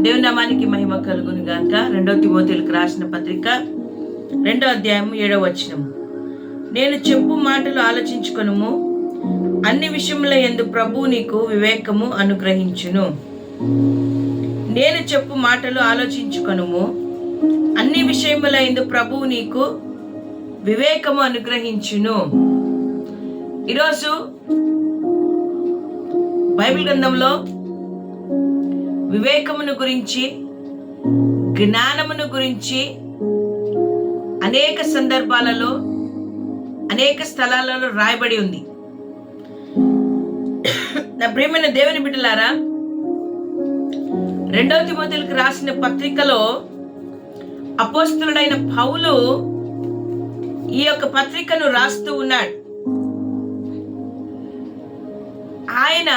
దేవుని నామానికి మహిమ కలుగును గాక. రెండో తిమోతిలకు రాసిన పత్రిక రెండో అధ్యాయము ఏడో వచనం నేను చెప్పు మాటలు ఆలోచించుకొనుము. అన్ని విషయముల ఎందు ప్రభు నీకు వివేకము అనుగ్రహించును. నేను చెప్పు మాటలు ఆలోచించుకొనుము. అన్ని విషయముల ఎందు ప్రభువు నీకు వివేకము అనుగ్రహించును. ఈరోజు బైబిల్ గ్రంథంలో వివేకమును గురించి జ్ఞానమును గురించి అనేక సందర్భాలలో అనేక స్థలాలలో రాయబడి ఉంది. నా ప్రియమైన దేవుని బిడ్డలారా రెండవ తిమోతులకు రాసిన పత్రికలో అపోస్తుడైన పౌలు ఈ యొక్క పత్రికను రాస్తూ ఉన్నాడు. ఆయన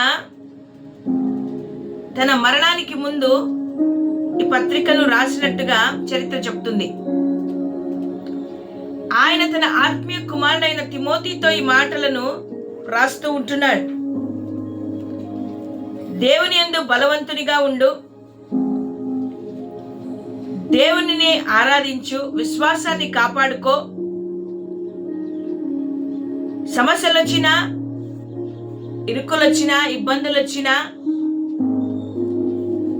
తన మరణానికి ముందు ఈ పత్రికను రాసినట్టుగా చరిత్ర చెప్తుంది. ఆయన తన ఆత్మీయ కుమారుడైన తిమోతితో ఈ మాటలను రాస్తూ ఉంటున్నాడు. దేవుని ఎందు బలవంతునిగా ఉండు. దేవునిని ఆరాధించు విశ్వాసాన్ని కాపాడుకో. సమస్యలు వచ్చినా ఇరుకులు వచ్చినా ఇబ్బందులు వచ్చినా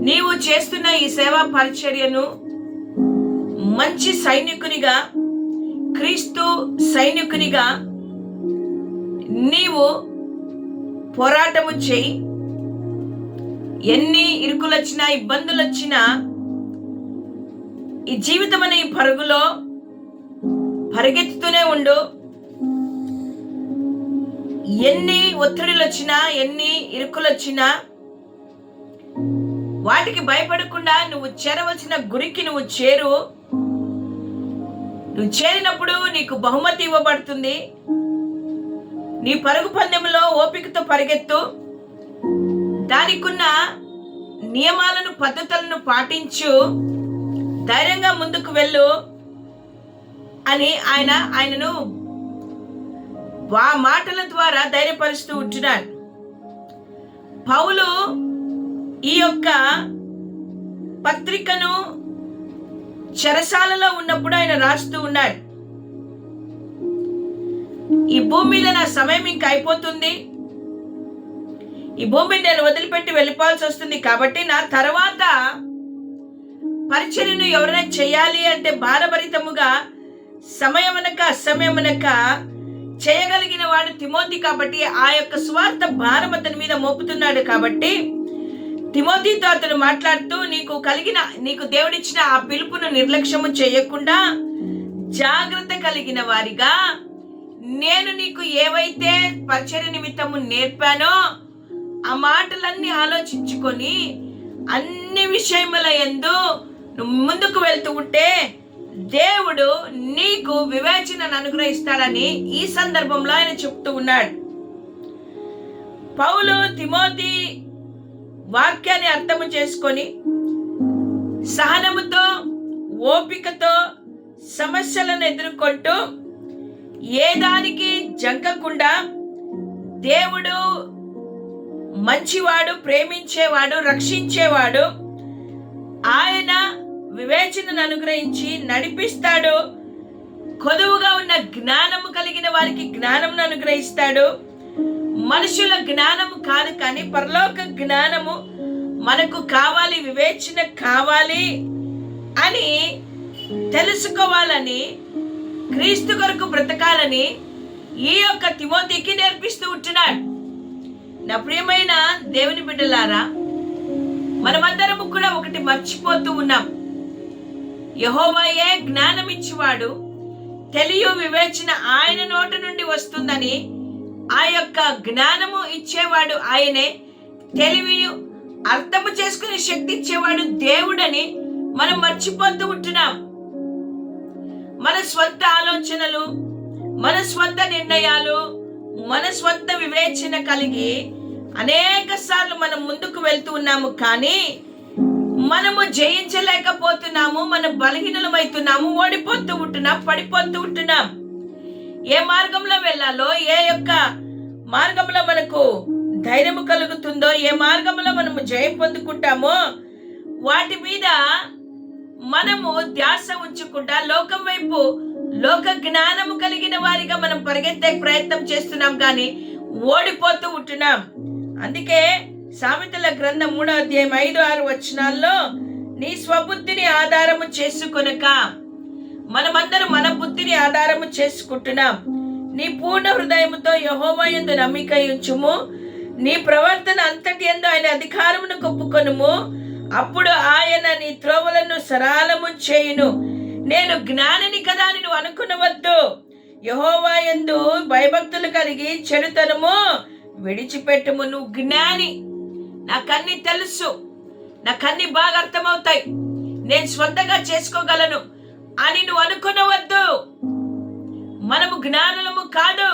నీవు చేస్తున్న ఈ సేవా పరిచర్యను మంచి సైనికునిగా క్రీస్తు సైనికునిగా నీవు పోరాటము చేయి. ఎన్ని ఇరుకులొచ్చినా ఇబ్బందులు వచ్చినా ఈ జీవితం అనే ఈ పరుగులో పరిగెత్తుతూనే ఉండు. ఎన్ని ఒత్తిడిలు వచ్చినా ఎన్ని ఇరుకులు వచ్చినా వాటికి భయపడకుండా నువ్వు చేరవలసిన గురికి నువ్వు చేరు. నువ్వు చేరినప్పుడు నీకు బహుమతి ఇవ్వబడుతుంది. నీ పరుగు పందెంలో ఓపికతో పరిగెత్తు. దానికున్న నియమాలను పద్ధతులను పాటించు. ధైర్యంగా ముందుకు వెళ్ళు అని ఆయన ఆయనను ఆ మాటల ద్వారా ధైర్యపరుస్తూ ఉంటున్నాడు. పౌలు ఈ యొక్క పత్రికను చెరసాలలో ఉన్నప్పుడు ఆయన రాస్తూ ఉన్నాడు. ఈ భూమి మీద నా సమయం ఇంకా అయిపోతుంది. ఈ భూమిని నేను వదిలిపెట్టి వెళ్ళిపోవాల్సి వస్తుంది కాబట్టి నా తర్వాత పరిచర్యను ఎవరైనా చేయాలి అంటే భారభరితముగా సమయమనక అసమయమనక చేయగలిగిన వాడు తిమోతి కాబట్టి ఆ యొక్క స్వార్థ భారం అతని మీద మోపుతున్నాడు కాబట్టి తిమోతితో అతను మాట్లాడుతూ నీకు కలిగిన నీకు దేవుడిచ్చిన ఆ పిలుపును నిర్లక్ష్యము చేయకుండా జాగ్రత్త కలిగిన వారిగా నేను నీకు ఏవైతే పరిచర్య నిమిత్తము నేర్పానో ఆ మాటలన్నీ ఆలోచించుకొని అన్ని విషయముల ఎందు ముందుకు వెళ్తూ ఉంటే దేవుడు నీకు వివేచనను అనుగ్రహిస్తాడని ఈ సందర్భంలో ఆయన చెప్తూ ఉన్నాడు. పౌలు తిమోతి వాక్యాన్ని అర్థము చేసుకొని సహనముతో ఓపికతో సమస్యలను ఎదుర్కొంటూ ఏ దానికి జంకకుండా దేవుడు మంచివాడు ప్రేమించేవాడు రక్షించేవాడు ఆయన వివేచనను అనుగ్రహించి నడిపిస్తాడు. కొదువుగా ఉన్న జ్ఞానము కలిగిన వారికి జ్ఞానమును అనుగ్రహిస్తాడు. మనుషుల జ్ఞానము కాదు కానీ పరలోక జ్ఞానము మనకు కావాలి వివేచన కావాలి అని తెలుసుకోవాలని క్రీస్తు కొరకు బ్రతకాలని ఈ యొక్క తిమోతికి నేర్పిస్తూ ఉంటున్నాడు. నా ప్రియమైన దేవుని బిడ్డలారా మనమందరము కూడా ఒకటి మర్చిపోతూ ఉన్నాం. యహోవాయే జ్ఞానమిచ్చివాడు తెలియ వివేచన ఆయన నోట నుండి వస్తుందని యొక్క జ్ఞానము ఇచ్చేవాడు ఆయనే. తెలివి అర్థము చేసుకునే శక్తి ఇచ్చేవాడు దేవుడని మనం మర్చిపోతూ ఉంటున్నాం. మన స్వంత ఆలోచనలు మన స్వంత నిర్ణయాలు మన స్వంత వివేచన కలిగి అనేక సార్లు మనం ముందుకు వెళ్తూ ఉన్నాము కానీ మనము జయించలేకపోతున్నాము మనం బలహీనమైతున్నాము ఓడిపోతూ ఉంటున్నాం పడిపోతూ ఉంటున్నాం. ఏ మార్గంలో వెళ్ళాలో ఏ యొక్క మార్గంలో మనకు ధైర్యము కలుగుతుందో ఏ మార్గంలో మనము జయం పొందుకుంటామో వాటి మీద మనము ధ్యాస ఉంచకుండా లోకం వైపు లోక జ్ఞానము కలిగిన వారిగా మనం పరిగెత్తే ప్రయత్నం చేస్తున్నాం కానీ ఓడిపోతూ ఉంటున్నాం. అందుకే సామెతల గ్రంథం మూడో అధ్యాయం ఐదు ఆరు వచనాల్లో నీ స్వబుద్ధిని ఆధారము చేసుకొనక మనమందరం మన బుద్ధిని ఆధారము చేసుకుంటున్నాం. నీ పూర్ణ హృదయముతో యహోవా నమ్మిక ఉంచుము నీ ప్రవర్తన అంతటి ఎందు ఆయన అధికారమును కొప్పుకొనుము. అప్పుడు ఆయన నీ త్రోవలను సరాలము చేయును. నేను జ్ఞానిని కదా అని నువ్వు అనుకునవద్దు. యహోవాయందు భయభక్తులు కలిగి చెడుతనము విడిచిపెట్టుము. నువ్వు జ్ఞాని. నాకన్నీ తెలుసు. నాకన్నీ బాగా అర్థమవుతాయి. నేను స్వంతంగా చేసుకోగలను అని నువ్వు అనుకునవద్దు. మనము జ్ఞానులము కాదు.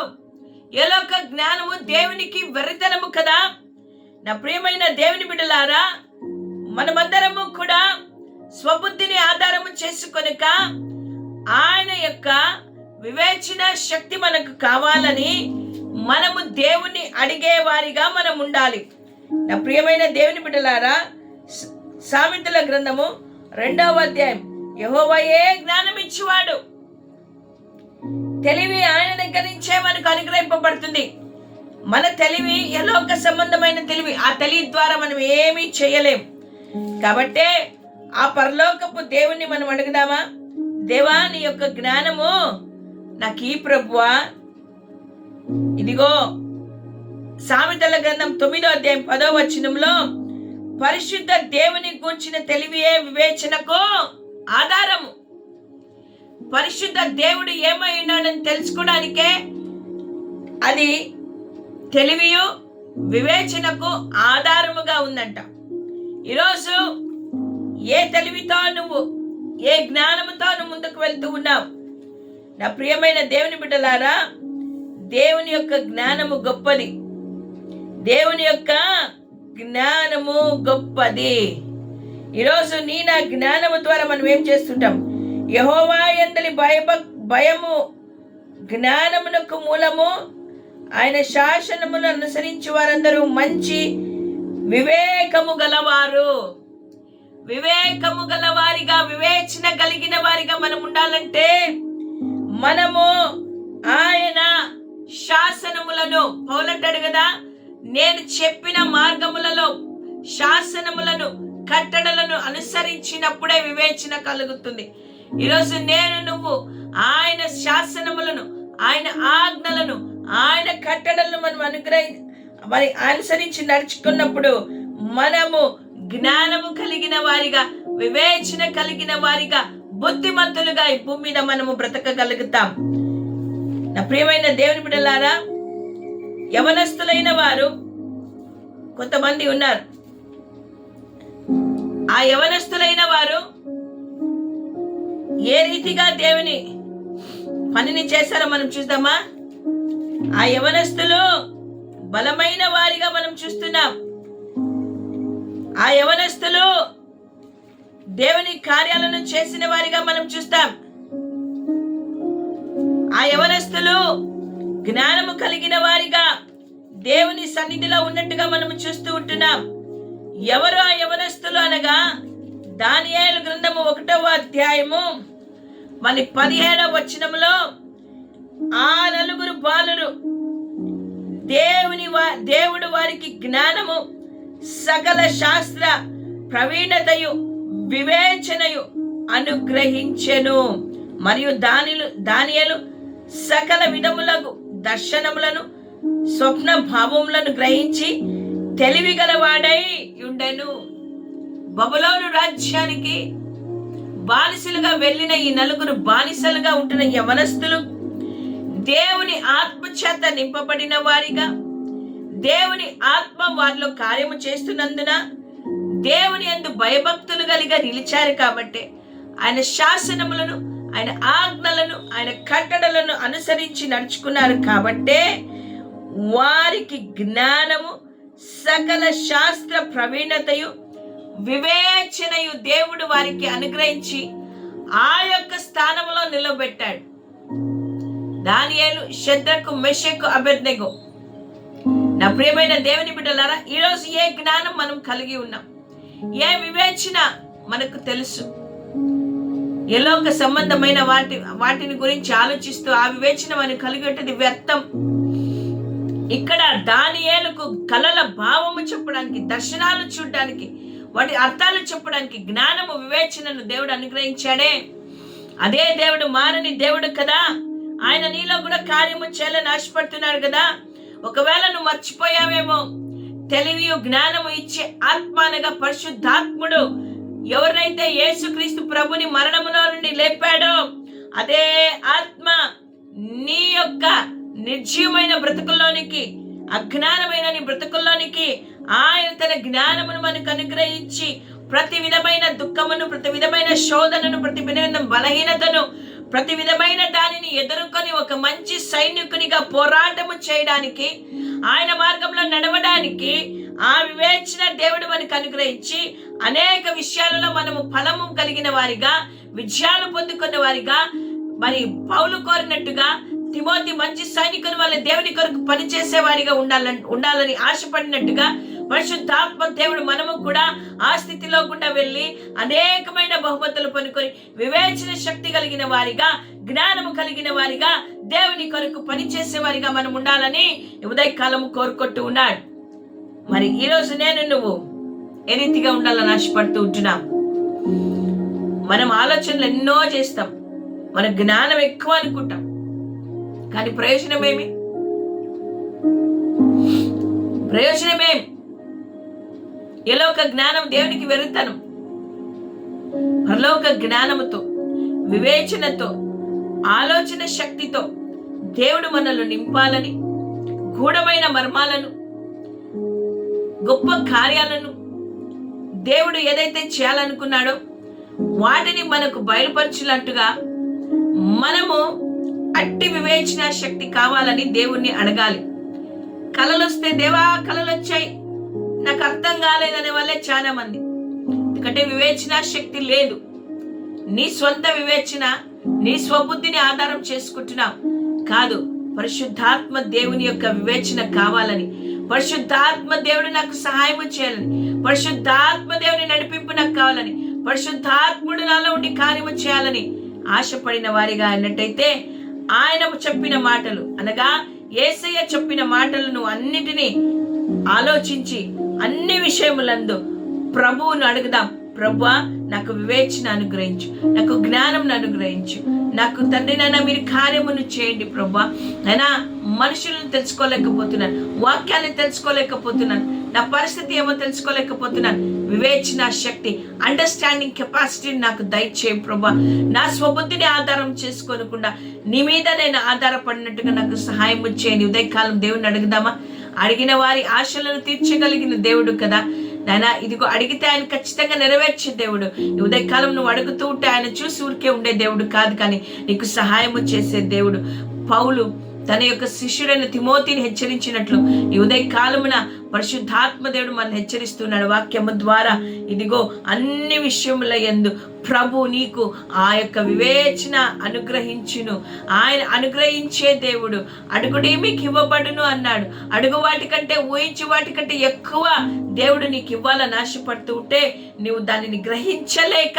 ఎలోక జ్ఞానము దేవునికి వెర్రితనము కదా. నా ప్రియమైన దేవుని బిడ్డలారా మనమందరము కూడా స్వబుద్ధిని ఆధారము చేసుకొనక ఆయన యొక్క వివేచన శక్తి మనకు కావాలని మనము దేవుని అడిగే వారిగా మనం ఉండాలి. నా ప్రియమైన దేవుని బిడ్డలారా సామెతల గ్రంథము రెండవ అధ్యాయం. యహోవయే జ్ఞానం ఇచ్చేవాడు తెలివి ఆయన దగ్గర నుంచే మనకు అనుగ్రహింపబడుతుంది. మన తెలివి ఎలోక సంబంధమైన తెలివి. ఆ తెలివి ద్వారా మనం ఏమీ చేయలేం. కాబట్టే ఆ పరలోకపు దేవుణ్ణి మనం అడుగుదామా? దేవా నీ యొక్క జ్ఞానము నాకు ఈ ప్రభువా. ఇదిగో సామెతల గ్రంథం తొమ్మిదో అధ్యాయం పదో వచనంలో పరిశుద్ధ దేవుని గూర్చిన తెలివియే వివేచనకు ఆధారము. పరిశుద్ధ దేవుడు ఏమై ఉన్నాడని తెలుసుకోవడానికే అది తెలివియు వివేచనకు ఆధారముగా ఉందంట. ఈరోజు ఏ తెలివితో నువ్వు ఏ జ్ఞానముతో నువ్వు ముందుకు వెళ్తూ ఉన్నావు? నా ప్రియమైన దేవుని బిడ్డలారా దేవుని యొక్క జ్ఞానము గొప్పది. దేవుని యొక్క జ్ఞానము గొప్పది. ఈరోజు నీ నా జ్ఞానము ద్వారా మనం ఏం చేస్తుంటాం? యహోవా ఎందలి భయభ భయము జ్ఞానమునకు మూలము ఆయన శాసనమును అనుసరించి వారందరూ మంచి వివేకము గలవారు. వివేకము గలవారిగా వివేచన కలిగిన వారిగా మనం ఉండాలంటే మనము ఆయన శాసనములను పౌలంటాడు కదా నేను చెప్పిన మార్గములలో శాసనములను కట్టడలను అనుసరించినప్పుడే వివేచన కలుగుతుంది. ఈరోజు నేను నువ్వు ఆయన శాసనములను ఆయన ఆజ్ఞలను ఆయన కట్టడలను మనం అనుగ్రహి మరి అనుసరించి నడుచుకున్నప్పుడు మనము జ్ఞానము కలిగిన వారిగా వివేచన కలిగిన వారిగా బుద్ధిమంతులుగా ఈ భూమి మీద మనము బ్రతకగలుగుతాం. నా ప్రియమైన దేవుని బిడలారా యవనస్తులైన వారు కొంతమంది ఉన్నారు. ఆ యవనస్తులైన వారు ఏ రీతిగా దేవుని పనిని చేశారో మనం చూద్దామా? ఆ యవనస్తులు బలమైన వారిగా మనం చూస్తున్నాం. ఆ యవనస్తులు దేవుని కార్యాలను చేసిన వారిగా మనం చూస్తాం. ఆ యవనస్తులు జ్ఞానము కలిగిన వారిగా దేవుని సన్నిధిలో ఉన్నట్టుగా మనం చూస్తూ ఉంటున్నాం. ఎవరు ఆ యవనస్తులు అనగా దానియాల గ్రంథము ఒకటవ అధ్యాయము మరి పదిహేడవ వచనములో ఆ నలుగురు బాలురు దేవుని వా- దేవుడు వారికి జ్ఞానము సకల శాస్త్ర ప్రవీణతయు వివేచనయు అనుగ్రహించెను. మరియు దానిలు దానియలు సకల విధములకు దర్శనములను స్వప్న భావములను గ్రహించి తెలివి గలవాడై ఉండెను. బబులోను రాజ్యానికి బానిసలుగా వెళ్ళిన ఈ నలుగురు బానిసలుగా ఉంటున్న యవనస్తులు దేవుని ఆత్మ చేత నింపబడిన వారిగా దేవుని ఆత్మ వారిలో కార్యము చేస్తున్నందున దేవుని అందు భయభక్తులు కలిగా నిలిచారు కాబట్టి ఆయన శాసనములను ఆయన ఆజ్ఞలను ఆయన కట్టడలను అనుసరించి నడుచుకున్నారు కాబట్టే వారికి జ్ఞానము సకల శాస్త్ర ప్రవీణతయు వివేచనయు దేవుడు వారికి అనుగ్రహించి ఆ యొక్క స్థానంలో నిలబెట్టాడు. దానియేలు శద్రకు మెషకు అభ్యర్థిగో నా ప్రియమైన దేవుని బిడ్డలారా ఈరోజు ఏ జ్ఞానం మనం కలిగి ఉన్నాం? ఏ వివేచన మనకు తెలుసు? ఎలోక సంబంధమైన వాటి వాటిని గురించి ఆలోచిస్తూ ఆ వివేచన మనం కలిగి ఉంటుంది వ్యర్థం. ఇక్కడ దానియేలకు కలల భావము చెప్పడానికి దర్శనాలు చూడడానికి వాటి అర్థాలు చెప్పడానికి జ్ఞానము వివేచనను దేవుడు అనుగ్రహించాడే. అదే దేవుడు మారని దేవుడు కదా. ఆయన నీలో కూడా కార్యము చేయాలని ఆశపడుతున్నాడు కదా. ఒకవేళ నువ్వు మర్చిపోయావేమో తెలివి జ్ఞానము ఇచ్చే ఆత్మ అనగా పరిశుద్ధాత్ముడు ఎవరైతే యేసుక్రీస్తు ప్రభుని మరణములో నుండి లేపాడో అదే ఆత్మ నీ యొక్క నిర్జీవమైన బ్రతుకుల్లోనికి అజ్ఞానమైన నీ బ్రతుకుల్లోనికి ఆయన తన జ్ఞానమును మనకు అనుగ్రహించి ప్రతి విధమైన దుఃఖమును ప్రతి విధమైన శోధనను ప్రతి విధమైన బలహీనతను ప్రతి విధమైన దానిని ఎదుర్కొని ఒక మంచి సైనికునిగా పోరాటము చేయడానికి ఆయన మార్గంలో నడవడానికి ఆ వివేచన దేవుడు మనకు అనుగ్రహించి అనేక విషయాలలో మనము ఫలము కలిగిన వారిగా విజయాలు పొందుకున్న వారిగా మరి పౌలు కోరినట్టుగా తిమోతి మంచి సైనికుని వల్ల దేవుని కొరకు పనిచేసే వారిగా ఉండాలని ఉండాలని ఆశపడినట్టుగా పరిశుద్ధాత్మ దేవుడు మనము కూడా ఆ స్థితిలో గుండా వెళ్ళి అనేకమైన బహుమతులు పనుకొని వివేచన శక్తి కలిగిన వారిగా జ్ఞానము కలిగిన వారిగా దేవుని కొరకు పనిచేసే వారిగా మనం ఉండాలని ఉదయకాలము కోరుకుంటూ ఉన్నాడు. మరి ఈరోజు నేను నువ్వు ఏ రీతిగా ఉండాలని ఆశపడుతూ ఉంటున్నాం మనం ఆలోచనలు ఎన్నో చేస్తాం. మన జ్ఞానం ఎక్కువ అనుకుంటాం. కానీ ప్రయోజనమేమి? ప్రయోజనమేం? ఎలా ఒక జ్ఞానం దేవునికి వెరుతనం. పరలోక జ్ఞానముతో వివేచనతో ఆలోచన శక్తితో దేవుడు మనల్ని నింపాలని గూఢమైన మర్మాలను గొప్ప కార్యాలను దేవుడు ఏదైతే చేయాలనుకున్నాడో వాటిని మనకు బయలుపరచులంటుగా మనము అట్టి వివేచన శక్తి కావాలని దేవుణ్ణి అడగాలి. కళలు వస్తే దేవా కళలు వచ్చాయి నాకు అర్థం కాలేదనే వాళ్ళే చాలా మంది. ఎందుకంటే వివేచన శక్తి లేదు. నీ స్వంత వివేచన నీ స్వబుద్ధిని ఆధారం చేసుకుంటున్నావు కాదు పరిశుద్ధాత్మ దేవుని యొక్క వివేచన కావాలని. పరిశుద్ధాత్మ దేవుడు నాకు సహాయం చేయాలని. పరిశుద్ధాత్మ దేవుని నడిపింపు నాకు కావాలని. పరిశుద్ధాత్ముడు నాలో ఉండి కార్యము చేయాలని ఆశపడిన వారిగా అన్నట్టయితే ఆయన చెప్పిన మాటలు. అనగా ఏసయ్య చెప్పిన మాటలను అన్నిటినీ ఆలోచించి అన్ని విషయములందు ప్రభువును అడుగుదాం. ప్రభు నాకు వివేచన అనుగ్రహించు నాకు జ్ఞానం అనుగ్రహించు నాకు తండ్రి నాన్న మీరు కార్యమును చేయండి ప్రభా నైనా మనుషులను తెలుసుకోలేకపోతున్నాను వాక్యాన్ని తెలుసుకోలేకపోతున్నాను నా పరిస్థితి ఏమో తెలుసుకోలేకపోతున్నాను వివేచన శక్తి అండర్స్టాండింగ్ కెపాసిటీని నాకు దయచేయి ప్రభా. నా స్వబుద్ధిని ఆధారం చేసుకోనకుండా నీ మీద నేను ఆధారపడినట్టుగా నాకు సహాయం చేయండి. ఉదయకాలం దేవుని అడుగుదామా? అడిగిన వారి ఆశలను తీర్చగలిగిన దేవుడు కదా. నాయన ఇదిగో అడిగితే ఆయన ఖచ్చితంగా నెరవేర్చే దేవుడు. ఉదయకాలం నువ్వు అడుగుతూ ఉంటే ఆయన చూసి ఊరికే ఉండే దేవుడు కాదు కానీ నీకు సహాయము చేసే దేవుడు. పౌలు తన యొక్క శిష్యుడైన తిమోతిని హెచ్చరించినట్లు ఈ ఉదయ కాలమున పరిశుద్ధాత్మ దేవుడు మనం హెచ్చరిస్తున్నాడు. వాక్యము ద్వారా ఇదిగో అన్ని విషయముల ఎందు ప్రభు నీకు ఆ యొక్క వివేచన అనుగ్రహించును. ఆయన అనుగ్రహించే దేవుడు అడుగుడి మీకు ఇవ్వబడును అన్నాడు. అడుగు వాటికంటే ఊహించి వాటికంటే ఎక్కువ దేవుడు నీకు ఇవ్వాలని ఆశపడుతూ ఉంటే నువ్వు దానిని గ్రహించలేక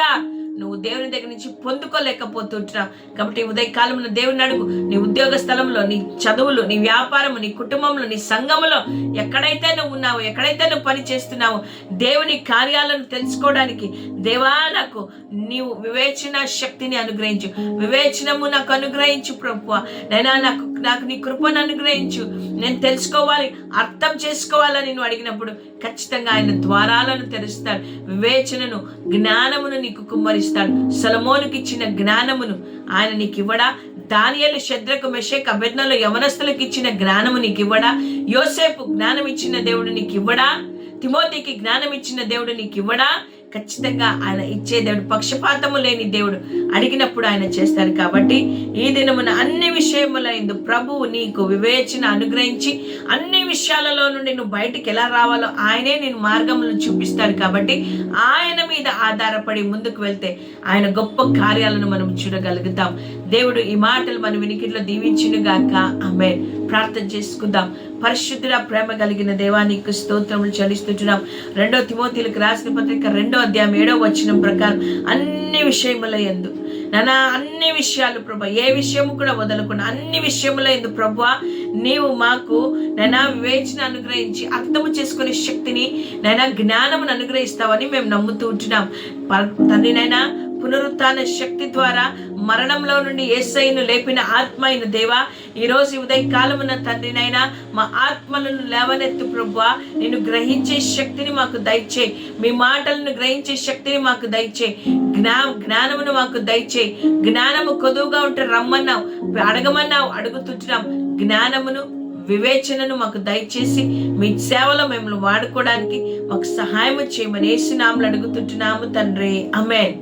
నువ్వు దేవుని దగ్గర నుంచి పొందుకోలేకపోతుంటున్నావు. కాబట్టి ఉదయకాలంలో దేవుని అడుగు నీ ఉద్యోగ స్థలంలో నీ చదువులు నీ వ్యాపారము నీ కుటుంబంలో నీ సంఘములో ఎక్కడైతే నువ్వు ఉన్నావు ఎక్కడైతే నువ్వు పని చేస్తున్నావు దేవుని కార్యాలను తెలుసుకోవడానికి దేవా నాకు నీవు వివేచన శక్తిని అనుగ్రహించు. వివేచనము నాకు అనుగ్రహించు ప్రభు నైనా నాకు నాకు నీ కృపను అనుగ్రహించు. నేను తెలుసుకోవాలి అర్థం చేసుకోవాలని నువ్వు అడిగినప్పుడు ఖచ్చితంగా ఆయన ద్వారాలను తెరుస్తాడు. వివేచనను జ్ఞానమును నీకు కుమ్మరిస్తాడు సలమోనుకి ఇచ్చిన జ్ఞానమును ఆయన నీకు ఇవ్వడా దానియలు శద్రకు మెషేక్ అభ్యర్థనలు యవనస్తులకు ఇచ్చిన జ్ఞానము నీకు ఇవ్వడా యోసేపు జ్ఞానం ఇచ్చిన దేవుడు నీకు ఇవ్వడా తిమోతికి జ్ఞానం ఇచ్చిన దేవుడు నీకు ఇవ్వడా ఖచ్చితంగా ఆయన ఇచ్చే దేవుడు పక్షపాతము లేని దేవుడు అడిగినప్పుడు ఆయన చేస్తారు కాబట్టి ఈ దినమున అన్ని విషయములందు ప్రభువు నీకు వివేచన అనుగ్రహించి అన్ని విషయాలలో నుండి నువ్వు బయటికి ఎలా రావాలో ఆయనే నేను మార్గములను చూపిస్తాడు కాబట్టి ఆయన మీద ఆధారపడి ముందుకు వెళ్తే ఆయన గొప్ప కార్యాలను మనం చూడగలుగుతాం. దేవుడు ఈ మాటలు మన వినికిడిలో దీవించును గాక. ఆమె ప్రార్థన చేసుకుందాం. పరిశుద్ధుల ప్రేమ కలిగిన దేవానికి స్తోత్రములు చెల్లిస్తుంటున్నాం. రెండో తిమోతిలకు రాసిన పత్రిక రెండో అధ్యాయం ఏడో వచ్చిన ప్రకారం అన్ని విషయముల ఎందు నానా అన్ని విషయాలు ప్రభా ఏ విషయము కూడా వదలకుండా అన్ని విషయముల ఎందు ప్రభా నీవు మాకు నైనా వివేచన అనుగ్రహించి అర్థము చేసుకునే శక్తిని నైనా జ్ఞానమును అనుగ్రహిస్తావని మేము నమ్ముతూ ఉంటున్నాం. తండ్రినైనా పునరుత్న శక్తి ద్వారా మరణంలో నుండి ఏసైను లేపిన ఆత్మ అయిన దేవా ఈరోజు ఈ ఉదయ కాలమున తండ్రినైనా మా ఆత్మలను లేవనెత్తు ప్రభువా నేను గ్రహించే శక్తిని మాకు దయచే మీ మాటలను గ్రహించే శక్తిని మాకు దయచే జ్ఞా జ్ఞానమును మాకు దయచే జ్ఞానము కొదువుగా ఉంటే రమ్మన్నావు అడగమన్నావు అడుగుతుంటున్నాం జ్ఞానమును వివేచనను మాకు దయచేసి మీ సేవలో మిమ్మల్ని వాడుకోవడానికి మాకు సహాయం చేయమని ఏసునాములు అడుగుతుంటున్నాము తండ్రి. అమెన్